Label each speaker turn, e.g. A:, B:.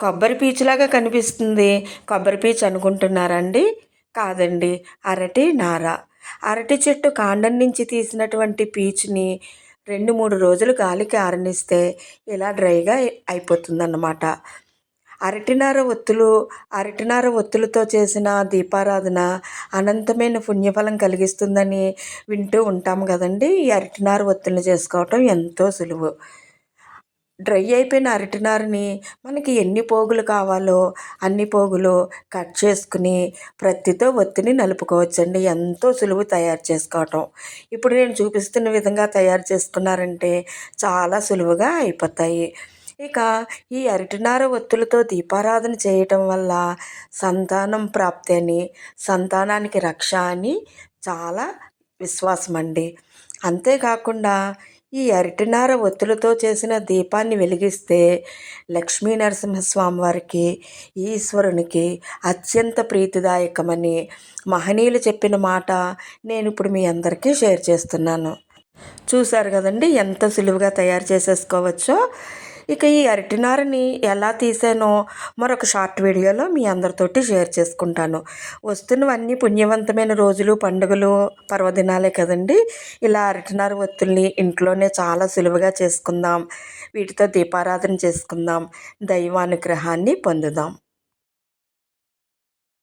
A: కొబ్బరి పీచులాగా కనిపిస్తుంది. కొబ్బరి పీచు అనుకుంటున్నారండి? కాదండి. అరటి నార. అరటి చెట్టు కాండం నుంచి తీసినటువంటి పీచుని రెండు మూడు రోజులు గాలికి ఆరనిస్తే ఇలా డ్రైగా అయిపోతుందన్నమాట. అరటినార ఒత్తులు అరటినార ఒత్తులతో చేసిన దీపారాధన అనంతమైన పుణ్యఫలం కలిగిస్తుందని వింటూ ఉంటాం కదండి. ఈ అరటినార ఒత్తులను చేసుకోవటం ఎంతో సులువు. డ్రై అయిపోయిన అరటినారని మనకి ఎన్ని పోగులు కావాలో అన్ని పోగులు కట్ చేసుకుని ప్రత్తితో ఒత్తిని నలుపుకోవచ్చండి. ఎంతో సులువు తయారు చేసుకోవటం. ఇప్పుడు నేను చూపిస్తున్న విధంగా తయారు చేసుకున్నారంటే చాలా సులువుగా అయిపోతాయి. ఇక ఈ అరటినార ఒత్తులతో దీపారాధన చేయటం వల్ల సంతానం ప్రాప్తి అని సంతానానికి రక్ష అని చాలా విశ్వాసం అండి అంతేకాకుండా ఈ అరటినార ఒత్తులతో చేసిన దీపాన్ని వెలిగిస్తే లక్ష్మీ నరసింహస్వామి వారికి ఈశ్వరునికి అత్యంత ప్రీతిదాయకమని మహనీయులు చెప్పిన మాట నేను ఇప్పుడు మీ అందరికీ షేర్ చేస్తున్నాను. చూశారు కదండి ఎంత సులువుగా తయారు చేసేసుకోవచ్చో? ఇక ఈ అరటినారని ఎలా తీసానో మరొక షార్ట్ వీడియోలో మీ అందరితోటి షేర్ చేసుకుంటాను. వస్తున్నవన్నీ పుణ్యవంతమైన రోజులు పండుగలు పర్వదినాలే కదండి. ఇలా అరటినార ఒత్తుల్ని ఇంట్లోనే చాలా సులువుగా చేసుకుందాం. వీటితో దీపారాధన చేసుకుందాం. దైవానుగ్రహాన్ని పొందుదాం.